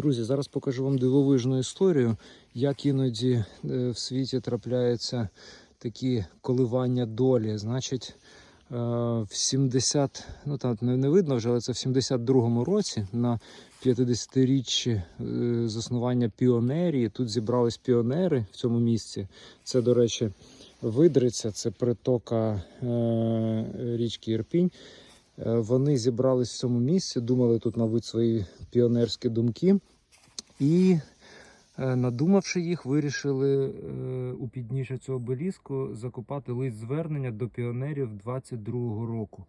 Друзі, зараз покажу вам дивовижну історію, як іноді е, в світі трапляються такі коливання долі. Значить, е, в 70, ну там не, видно вже, але це в 72-му році на 50-річчі е, заснування піонерії. Тут зібрались піонери в цьому місці. Це, до речі, Видриця, це притока річки Ірпінь. Е, Вони зібрались в цьому місці, думали тут, мабуть, свої піонерські думки. І, е, надумавши їх, вирішили е, у підніжжя цього обеліску закопати лист звернення до піонерів 22-го року.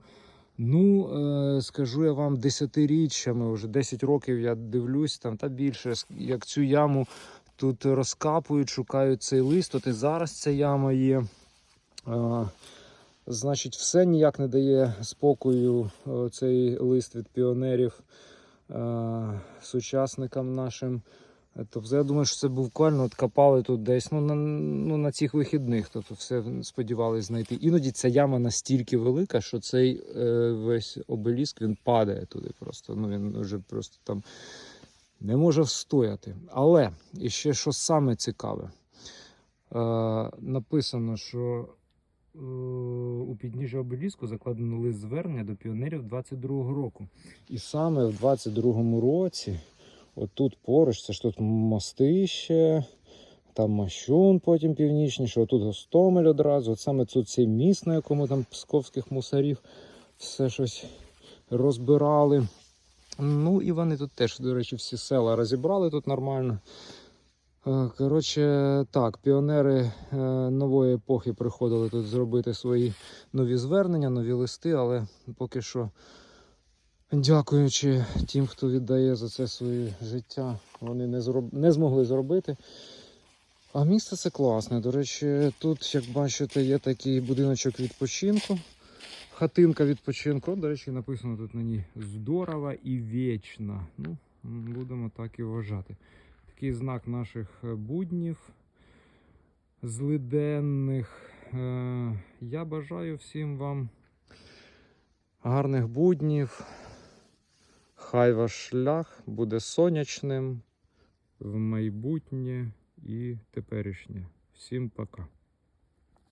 Ну, скажу я вам, десятиріччями, вже 10 років я дивлюсь, там та більше, як цю яму тут розкапують, шукають цей лист. От і зараз ця яма є. Значить, все ніяк не дає спокою е, цей лист від піонерів е, сучасникам нашим. Тобто, я думаю, що це буквально от копали тут десь ну, на, ну, на цих вихідних. Тобто все сподівались знайти. Іноді ця яма настільки велика, що цей е, весь обеліск він падає туди просто. Ну він вже просто там не може встояти. Але і ще що саме цікаве, е, написано, що у підніжжя обеліску закладено лист звернення до піонерів 22-го року. І саме в 22-му році, отут поруч, це ж тут мостище, там Мащун потім північніше, отут Гостомель одразу. От саме тут цей міст, на якому там псковських мусарів все щось розбирали. Ну і вони тут теж, до речі, всі села розібрали тут нормально. Е, Коротше, так, піонери е, нової епохи приходили тут зробити свої нові звернення, нові листи, але поки що, дякуючи тим, хто віддає за це своє життя, вони не, зроб... не змогли зробити. А місце це класне. До речі, тут, як бачите, є такий будиночок відпочинку. Хатинка відпочинку. До речі, написано тут на ній здорова і вічна. Ну, будемо так і вважати. Такий знак наших е, буднів злиденних. Е, Я бажаю всім вам гарних буднів. Хай ваш шлях буде сонячним в майбутнє і теперішнє. Всім пока.